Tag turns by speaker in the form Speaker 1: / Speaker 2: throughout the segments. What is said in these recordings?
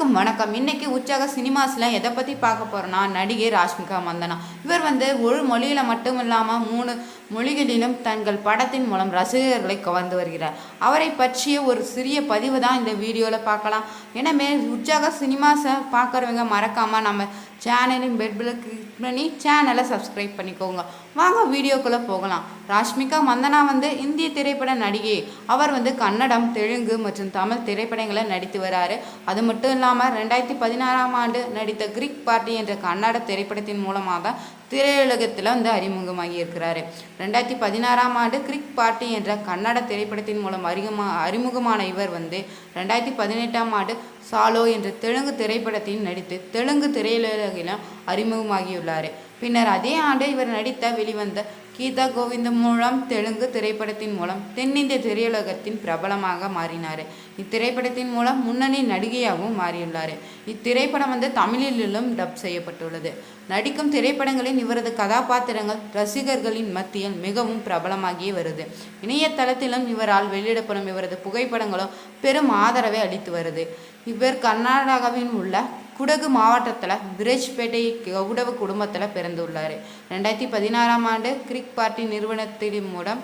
Speaker 1: அனைவருக்கும் வணக்கம். இன்னைக்கு உற்சாக சினிமாஸில் எதை பற்றி பார்க்க போகிறோன்னா நடிகை ராஷ்மிகா மந்தனா. இவர் வந்து ஒரு மொழியில் மட்டும் இல்லாமல் மூணு மொழிகளிலும் தங்கள் படத்தின் மூலம் ரசிகர்களை கவர்ந்து வருகிறார். அவரை பற்றிய ஒரு சிறிய பதிவு தான் இந்த வீடியோவில் பார்க்கலாம். எனவே உற்சாக சினிமாஸை பார்க்குறவங்க மறக்காமல் நம்ம சேனலின் பெட்பில் கிளிக் பண்ணி சேனலை சப்ஸ்கிரைப் பண்ணிக்கோங்க. வாங்க வீடியோக்குள்ளே போகலாம். ராஷ்மிகா மந்தனா வந்து இந்திய திரைப்பட நடிகை. அவர் வந்து கன்னடம் தெலுங்கு மற்றும் தமிழ் திரைப்படங்களை நடித்து வராரு. அது மட்டும் இல்லாமல் ரெண்டாயிரத்தி பதினாறாம் ஆண்டு நடித்த கிரிக் பார்ட்டி என்ற கன்னட திரைப்படத்தின் மூலமாக தான் திரையுலகத்தில் வந்து அறிமுகமாகி இருக்கிறார். ரெண்டாயிரத்தி பதினாறாம் ஆண்டு கிரிக் பார்ட்டி என்ற கன்னட திரைப்படத்தின் மூலம் அறிமுகமா அறிமுகமான இவர் வந்து ரெண்டாயிரத்தி பதினெட்டாம் ஆண்டு சாலோ என்ற தெலுங்கு திரைப்படத்தில் நடித்து தெலுங்கு திரையுலகிலும் அறிமுகமாகியுள்ளார். பின்னர் அதே ஆண்டு இவர் நடித்த வெளிவந்த கீதா கோவிந்தம் மூலம் தெலுங்கு திரைப்படத்தின் மூலம் தென்னிந்திய திரையுலகத்தின் பிரபலமாக மாறினார். இத்திரைப்படத்தின் மூலம் முன்னணி நடிகையாகவும் மாறியுள்ளார். இத்திரைப்படம் வந்து தமிழிலும் டப் செய்யப்பட்டுள்ளது. நடிக்கும் திரைப்படங்களின் இவரது கதாபாத்திரங்கள் ரசிகர்களின் மத்தியில் மிகவும் பிரபலமாகியே வருது. இணையதளத்திலும் இவரால் வெளியிடப்படும் இவரது புகைப்படங்களும் பெரும் ஆதரவை அளித்து வருது. இவர் கர்நாடகாவில் உள்ள குடகு மாவட்டத்தில் விரேஜ்பேட்டை கௌடவ குடும்பத்தில் பிறந்துள்ளார். ரெண்டாயிரத்தி பதினாறாம் ஆண்டு கிரிக் பார்ட்டி நிறுவனத்தின் மூலம்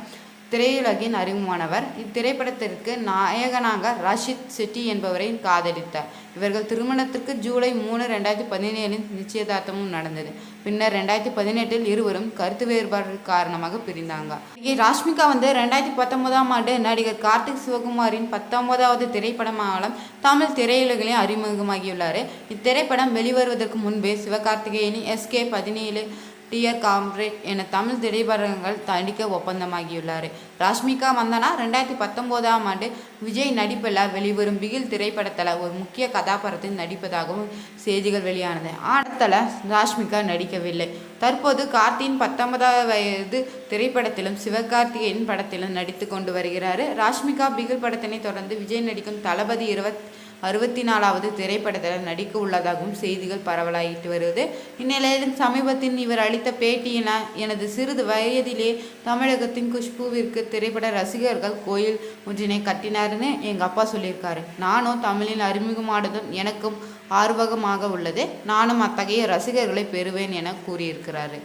Speaker 1: திரையுலகின் அறிமுகமானவர். இத்திரைப்படத்திற்கு நாயகனாக ரஷித் செட்டி என்பவரை காதலித்தார். இவர்கள் திருமணத்திற்கு ஜூலை மூணு ரெண்டாயிரத்தி பதினேழில் நிச்சயதார்த்தமும் நடந்தது. பின்னர் ரெண்டாயிரத்தி பதினெட்டில் இருவரும் கருத்து வேறுபாடு காரணமாக பிரிந்தாங்க. ராஷ்மிகா வந்து ரெண்டாயிரத்தி பத்தொன்பதாம் ஆண்டு நடிகர் கார்த்திக் சிவகுமாரின் பத்தொன்பதாவது திரைப்படமாக தமிழ் திரையுலகிலே அறிமுகமாகியுள்ளார். இத்திரைப்படம் வெளிவருவதற்கு முன்பே சிவகார்த்திகேயனின் எஸ்கே பதினேழு டியர் காம்ரேட் என தமிழ் திரைப்படங்கள் நடிக்க ஒப்பந்தமாகியுள்ளார். ராஷ்மிகா மந்தனா ரெண்டாயிரத்தி பத்தொம்போதாம் ஆண்டு விஜய் நடிப்பில் வெளிவரும் பிகில் திரைப்படத்தில் ஒரு முக்கிய கதாபாத்திரத்தில் நடிப்பதாகவும் செய்திகள் வெளியானது. ஆடத்தில் ராஷ்மிகா நடிக்கவில்லை. தற்போது கார்த்தியின் பத்தொன்பதாவது வயது திரைப்படத்திலும் சிவகார்த்திகேயன் படத்திலும் நடித்து கொண்டு வருகிறார். ராஷ்மிகா பிகில் படத்தினை தொடர்ந்து விஜய் நடிக்கும் தளபதி இருபத் அறுபத்தி நாலாவது திரைப்படத்தில் நடிக்க உள்ளதாகவும் செய்திகள் பரவலாகிட்டு வருது. இந்நிலையில் சமீபத்தில் இவர் அளித்த பேட்டியின எனது சிறிது வயதிலே தமிழகத்தின் குஷ்புவிற்கு திரைப்பட ரசிகர்கள் கோயில் ஒன்றினை கட்டினாருன்னு எங்கள் அப்பா சொல்லியிருக்காரு. நானும் தமிழில் அறிமுகமானதும் எனக்கும் ஆர்வகமாக உள்ளது. நானும் அத்தகைய ரசிகர்களை பெறுவேன் என கூறியிருக்கிறாரு.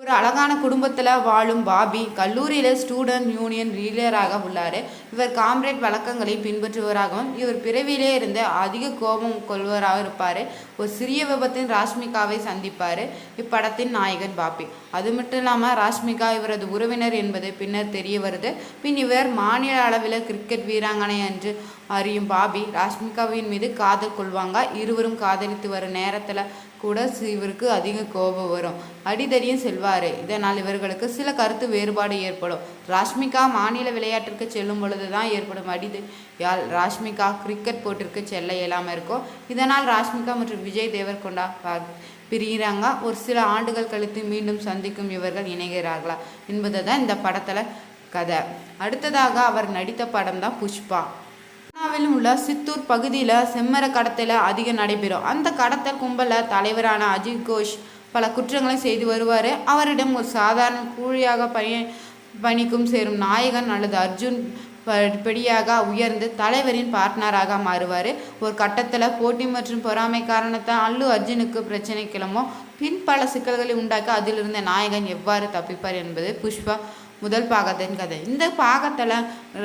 Speaker 1: ஒரு அழகான குடும்பத்தில் வாழும் பாபி கல்லூரியில் ஸ்டூடெண்ட் யூனியன் லீடராக உள்ளார். இவர் காம்ரேட் வழக்கங்களை பின்பற்றுவராகவும் இவர் பிறவிலே இருந்து அதிக கோபம் கொள்வராக இருப்பார். ஒரு சிறிய விபத்தின் ராஷ்மிகாவை சந்திப்பார். இப்படத்தின் நாயகன் பாபி. அது மட்டும் இல்லாமல் ராஷ்மிகா இவரது உறவினர் என்பது பின்னர் தெரிய வருது. பின் இவர் மாநில அளவில் கிரிக்கெட் வீராங்கனை என்று அறியும் பாபி ராஷ்மிகாவின் மீது காதல் கொள்வாங்க. இருவரும் காதலித்து வரும் நேரத்தில் கூட இவருக்கு அதிக கோபம் வரும். அடிதடியும் செல்வார். இதனால் இவர்களுக்கு சில கருத்து வேறுபாடு ஏற்படும். ராஷ்மிகா மாநில விளையாட்டிற்கு செல்லும் பொழுது தான் ஏற்படும் அடிது. யால் ராஷ்மிகா கிரிக்கெட் போட்டிற்கு செல்ல இயலாமல் இருக்கும் இதனால் ராஷ்மிகா மற்றும் விஜய் தேவர்கொண்டா பிரிகிறாங்க. ஒரு சில ஆண்டுகள் கழித்து மீண்டும் சந்திக்கும் இவர்கள் இணைகிறார்களா என்பது தான் இந்த படத்தில் கதை. அடுத்ததாக அவர் நடித்த படம் தான் புஷ்பா. கேரளாவில் உள்ள சித்தூர் பகுதியில் செம்மர கடத்தல அதிகம் நடைபெறும். அந்த கடத்தல் கும்பலில் தலைவரான அஜித் கோஷ் பல குற்றங்களை செய்து வருவார். அவரிடம் ஒரு சாதாரண கூலியாக பணி பணிக்கும் சேரும் நாயகன் அல்லது அர்ஜுன் படிப்படியாக உயர்ந்து தலைவரின் பார்ட்னராக மாறுவார். ஒரு கட்டத்தில் போட்டி மற்றும் பொறாமை காரணத்தால் அல்லு அர்ஜுனுக்கு பிரச்சனை கிளம்போ பின் பல சிக்கல்களை உண்டாக்க அதிலிருந்த நாயகன் எவ்வாறு தப்பிப்பார் என்பது புஷ்பா முதல் பாகத்தின் கதை. இந்த பாகத்தில்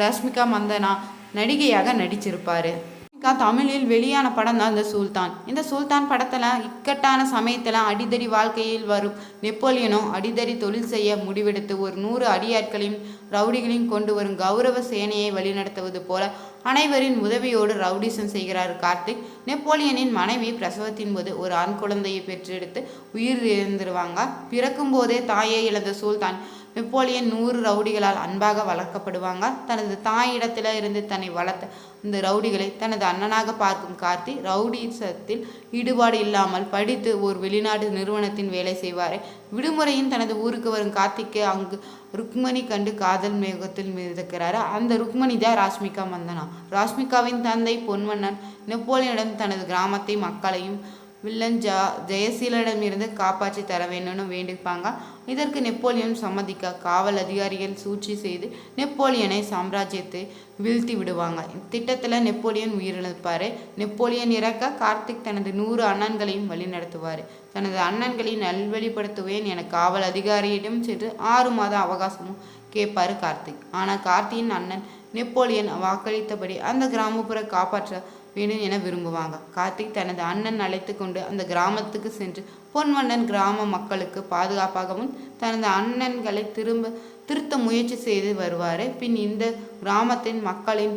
Speaker 1: ரஷ்மிகா மந்தனா நடிகையாக நடிச்சிருப்பார். தமிழில் வெளியான படம் தான் இந்த சுல்தான். இந்த சுல்தான் படத்தில் இக்கட்டான சமயத்தில் அடிதடி வாழ்க்கையில் வரும் நெப்போலியனும் அடிதடி தொழில் செய்ய முடிவெடுத்து ஒரு நூறு அடியாட்களையும் ரவுடிகளையும் கொண்டு வரும் கௌரவ சேனையை வழிநடத்துவது போல அனைவரின் உதவியோடு ரவுடிசம் செய்கிறார் கார்த்திக். நெப்போலியனின் மனைவி பிரசவத்தின் போது ஒரு ஆண் குழந்தையை பெற்றெடுத்து உயிர் இழந்துருவாங்க. பிறக்கும் போதே தாயை இழந்த சுல்தான். நெப்போலியன் நூறு ரவுடிகளால் அன்பாக வளர்க்கப்படுவாங்க. தனது தாயிடத்தில் இருந்து தன்னை வளர்த்த இந்த ரவுடிகளை தனது அண்ணனாக பார்க்கும் கார்த்தி ரவுடிசத்தில் ஈடுபாடு இல்லாமல் படித்து ஒரு வெளிநாட்டு நிறுவனத்தின் வேலை செய்வார். விடுமுறையின் தனது ஊருக்கு வரும் கார்த்திக்கு அங்கு ருக்மணி கண்டு காதல் மேகத்தில் மிதக்கிறாரு. அந்த ருக்மணி தான் ராஷ்மிகா மந்தனா. ராஷ்மிகாவின் தந்தை பொன்வண்ணன் நெப்போலியனிடம் தனது கிராமத்தை மக்களையும் வில்லன் ஜா ஜெயசீலனிடமிருந்து காப்பாற்றி தர வேணும்னு வேண்டிப்பாங்க. இதற்கு நெப்போலியன் சம்மதிக்க காவல் அதிகாரிகள் சூழ்ச்சி செய்து நெப்போலியனை சாம்ராஜ்யத்தை வீழ்த்தி விடுவாங்க. திட்டத்தில் நெப்போலியன் உயிரிழப்பார். நெப்போலியன் இறக்க கார்த்திக் தனது நூறு அண்ணன்களையும் வழிநடத்துவார். தனது அண்ணன்களை நல்வழிப்படுத்துவேன் என காவல் அதிகாரியிடம் சென்று ஆறு மாத அவகாசமும் கேட்பார் கார்த்திக். ஆனால் கார்த்தியின் அண்ணன் நெப்போலியன் வாக்களித்தபடி அந்த கிராமப்புற காப்பாற்ற வேண்டும் என விரும்புவாங்க? கார்த்திக் தனது அண்ணன் அழைத்து கொண்டு அந்த கிராமத்துக்கு சென்று பொன்வண்ணன் கிராம மக்களுக்கு பாதுகாப்பாகவும் தனது அண்ணன்களை திரும்ப திருத்த முயற்சி செய்து வருவார். பின் இந்த கிராமத்தின் மக்களின்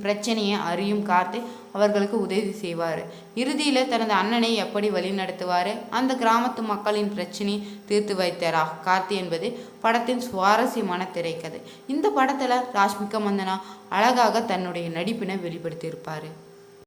Speaker 1: பிரச்சனையை அறியும் கார்த்திக் அவர்களுக்கு உதவி செய்வார். இறுதியில் தனது அண்ணனை எப்படி வழிநடத்துவார்? அந்த கிராமத்து மக்களின் பிரச்சனையை தீர்த்து வைத்தாரா? கார்த்தி என்பது படத்தின் சுவாரஸ்யமான திரைக்கதை. இந்த படத்தில் ராஷ்மிகா மந்தனா அழகாக தன்னுடைய நடிப்பினை வெளிப்படுத்தியிருப்பார்.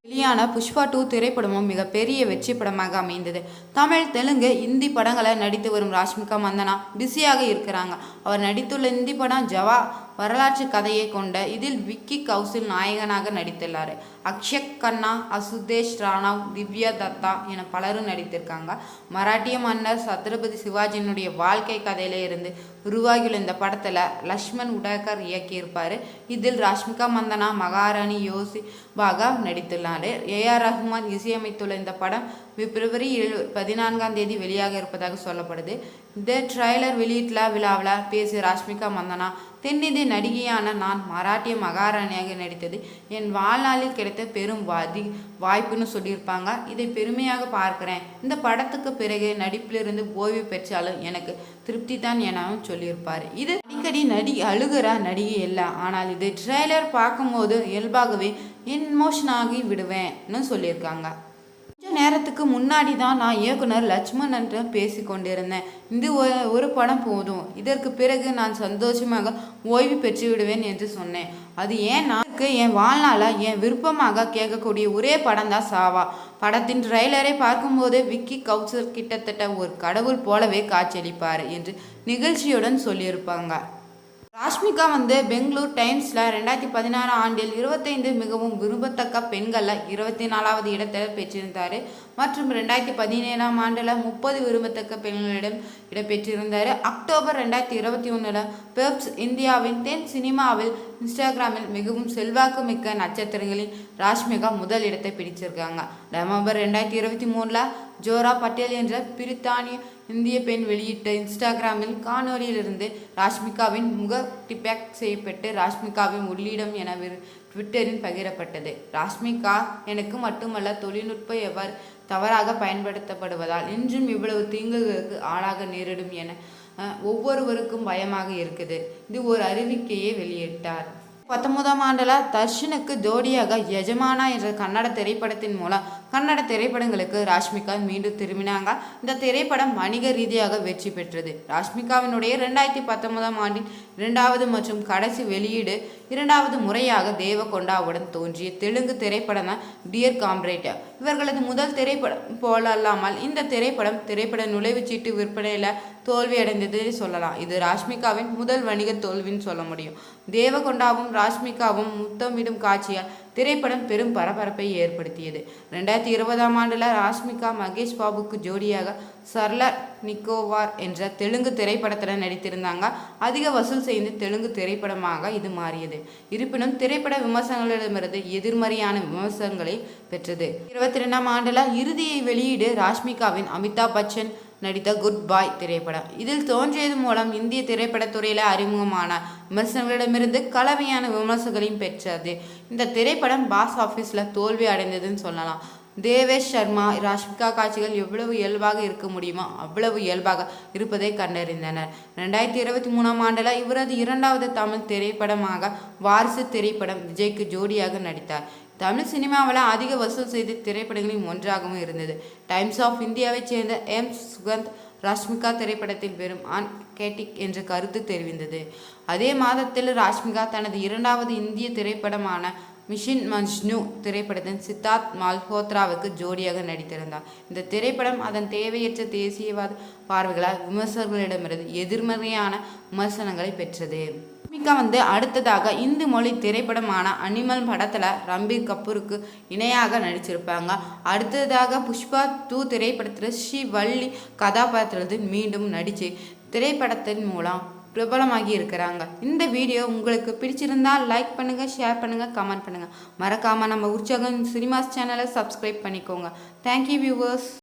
Speaker 1: வெளியான புஷ்பா டூ திரைப்படமும் மிகப்பெரிய வெற்றி படமாக அமைந்தது. தமிழ் தெலுங்கு இந்தி படங்களை நடித்து வரும் ராஷ்மிகா மந்தனா பிஸியாக இருக்கிறாங்க. அவர் நடித்துள்ள இந்தி படம் ஜவா வரலாற்று கதையை கொண்ட இதில் விக்கி கௌசில் நாயகனாக நடித்துள்ளார். அக்ஷய் கண்ணா அசுதேஷ் ராணவ் திவ்யா தத்தா என பலரும் நடித்திருக்காங்க. மராட்டிய மன்னர் சத்ரபதி சிவாஜியினுடைய வாழ்க்கை கதையில இருந்து உருவாகியுள்ள இந்த படத்தில் லக்ஷ்மண் உடகர் இயக்கியிருப்பார். இதில் ராஷ்மிகா மந்தனா மகாராணி யோசி பாகா நடித்துள்ளார். ஏஆர் ரஹ்மான் இசையமைத்துள்ள இந்த படம் பிப்ரவரி பதினான்காம் தேதி வெளியாக இருப்பதாக சொல்லப்படுது. இந்த ட்ரைலர் வெளியீட்டுல விழாவில் பேசிய ராஷ்மிகா மந்தனா தென்னிந்திய நடிகையான நான் மராட்டிய மகாராணியாக நடித்தது. என் வாழ்நாளில் கிடைத்த பெரும் வாதி வாய்ப்புன்னு சொல்லியிருப்பாங்க. இதை பெருமையாக பார்க்குறேன். இந்த படத்துக்கு பிறகு நடிப்பிலிருந்து ஓய்வு பெற்றாலும் எனக்கு திருப்தி தான் எனவும் சொல்லியிருப்பார். இது அடிக்கடி நடி அழுகிற நடிகை இல்லை ஆனால் இது ட்ரெய்லர் பார்க்கும்போது இயல்பாகவே இன்மோஷன் ஆகி விடுவேன்னு சொல்லியிருக்காங்க. கொஞ்ச நேரத்துக்கு முன்னாடி தான் நான் இயக்குனர் லட்சுமணன் பேசி கொண்டிருந்தேன் இது ஒரு படம் போதும். இதற்கு பிறகு நான் சந்தோஷமாக ஓய்வு பெற்று விடுவேன் என்று சொன்னேன். அது ஏன்னா எனக்கு என் வாழ்நாள என் விருப்பமாக கேட்கக்கூடிய ஒரே படம் தான் சாவா. படத்தின் ட்ரைலரை பார்க்கும்போது விக்கி கௌசர் கிட்டத்தட்ட ஒரு கடவுள் போலவே காட்சியளிப்பார் என்று நிகழ்ச்சியுடன் சொல்லியிருப்பாங்க. ராஷ்மிகா வந்து பெங்களூர் டைம்ஸில் ரெண்டாயிரத்தி பதினாறாம் ஆண்டில் இருபத்தைந்து மிகவும் விரும்பத்தக்க பெண்களில் இருபத்தி நாலாவது இடத்தை பெற்றிருந்தார். மற்றும் ரெண்டாயிரத்தி பதினேழாம் ஆண்டில் முப்பது விரும்பத்தக்க பெண்களிடம் இடம் பெற்றிருந்தார் அக்டோபர் ரெண்டாயிரத்தி இருபத்தி ஒன்றில் பெப்ஸ் இந்தியாவின் தென் சினிமாவில் இன்ஸ்டாகிராமில் மிகவும் செல்வாக்கு மிக்க நட்சத்திரங்களில் ராஷ்மிகா முதல் இடத்தை பிடிச்சிருக்காங்க. நவம்பர் ரெண்டாயிரத்தி இருபத்தி மூணில் ஜோரா பட்டேல் என்ற பிரித்தானிய இந்திய பெண் வெளியிட்ட இன்ஸ்டாகிராமில் காணொலியிலிருந்து ராஷ்மிகாவின் முக டிபேக் செய்யப்பட்டு ராஷ்மிகாவின் உள்ளிடம் என விரு- ட்விட்டரில் பகிரப்பட்டது. ராஷ்மிகா எனக்கு மட்டுமல்ல தொழில்நுட்பம் எவ்வாறு தவறாக பயன்படுத்தப்படுவதால் இன்றும் இவ்வளவு தீங்குகளுக்கு ஆளாக நேரிடும் என ஒவ்வொருவருக்கும் பயமாக இருக்குது. இது ஒரு அறிவிக்கையை வெளியிட்டார். பத்தொன்பதாம் ஆண்டில் தர்ஷனுக்கு ஜோடியாக யஜமானா என்ற கன்னட திரைப்படத்தின் மூலம் கன்னட திரைப்படங்களுக்கு ராஷ்மிகா மீண்டும் திரும்பினாங்க. இந்த திரைப்படம் வணிக ரீதியாக வெற்றி பெற்றது. ராஷ்மிகாவினுடைய ரெண்டாயிரத்தி பத்தொன்பதாம் ஆண்டின் இரண்டாவது மற்றும் கடைசி வெளியீடு இரண்டாவது முறையாக தேவகொண்டாவுடன் தோன்றிய தெலுங்கு திரைப்படம் தான் டியர் காம்ரேட் இவர்களது முதல் திரைப்படம் போல அல்லாமல் இந்த திரைப்படம் திரைப்பட நுழைவுச்சீட்டு விற்பனையில் தோல்வியடைந்தது சொல்லலாம். இது ராஷ்மிகாவின் முதல் வணிக தோல்வின்னு சொல்ல முடியும். தேவகொண்டாவும் ராஷ்மிகாவும் முத்தமிடும் காட்சியால் திரைப்படம் பெரும் பரபரப்பை ஏற்படுத்தியது. ரெண்டாயிரத்தி இருபதாம் ஆண்டில் ராஷ்மிகா மகேஷ் பாபுக்கு ஜோடியாக சர்லர் நிக்கோவார் என்ற தெலுங்கு திரைப்படத்தில் நடித்திருந்தாங்க. அதிக வசூல் செய்து தெலுங்கு திரைப்படமாக இது மாறியது. இருப்பினும் திரைப்பட விமர்சனங்களிடமிருந்து எதிர்மறையான விமர்சனங்களை பெற்றது. இருபத்தி ரெண்டாம் ஆண்டில் இறுதியை வெளியீடு ராஷ்மிகாவின் அமிதாப் பச்சன் நடித்த குட் பாய் திரைப்படம். இதில் தோன்றியது மூலம் இந்திய திரைப்படத்துறையில் அறிமுகமான விமர்சனங்களிடமிருந்து கலவையான விமர்சனங்களையும் பெற்றது. இந்த திரைப்படம் பாஸ் ஆஃபீஸில் தோல்வி அடைந்ததுன்னு சொல்லலாம். தேவேஷ் சர்மா ராஷ்மிகா காட்சிகள் எவ்வளவு இயல்பாக இருக்க முடியுமோ அவ்வளவு இயல்பாக இருப்பதை கண்டறிந்தனர். ரெண்டாயிரத்தி இருபத்தி மூணாம் ஆண்டில் இவரது இரண்டாவது தமிழ் திரைப்படமாக வாரிசு திரைப்படம் விஜய்க்கு ஜோடியாக நடித்தார். தமிழ் சினிமாவில் அதிக வசூல் செய்த திரைப்படங்களில் ஒன்றாகவும் இருந்தது. டைம்ஸ் ஆஃப் இந்தியாவைச் சேர்ந்த எம். சுகந்த் ராஷ்மிகா திரைப்படத்தில் வெறும் ஆன் கேட்டிக் என்ற கருத்து தெரிவித்தது அதே மாதத்தில் ராஷ்மிகா தனது இரண்டாவது இந்திய திரைப்படமான மிஷின் மஜ்னு திரைப்படத்தின் சித்தார்த் மல்ஹோத்ராவுக்கு ஜோடியாக நடித்திருந்தார். இந்த திரைப்படம் அதன் தேவையற்ற தேசியவாத பார்வைகளால் விமர்சகர்களிடமிருந்து எதிர்மறையான விமர்சனங்களை பெற்றது. ரஷ்மிகா வந்து அடுத்ததாக இந்து மொழி திரைப்படமான அனிமல் படத்தில் ரம்பீர் கபூருக்கு இணையாக நடிச்சிருப்பாங்க. அடுத்ததாக புஷ்பா டூ திரைப்படத்தில் ஸ்ரீ வள்ளி கதாபாத்திரத்தில் மீண்டும் நடித்து திரைப்படத்தின் மூலம் பிரபலமாகி இருக்கிறாங்க. இந்த வீடியோ உங்களுக்கு பிடிச்சிருந்தால் லைக் பண்ணுங்க ஷேர் பண்ணுங்க கமெண்ட் பண்ணுங்க. மறக்காம நம்ம உற்சாகம் சினிமாஸ் சேனலை சப்ஸ்கிரைப் பண்ணிக்கோங்க. Thank you viewers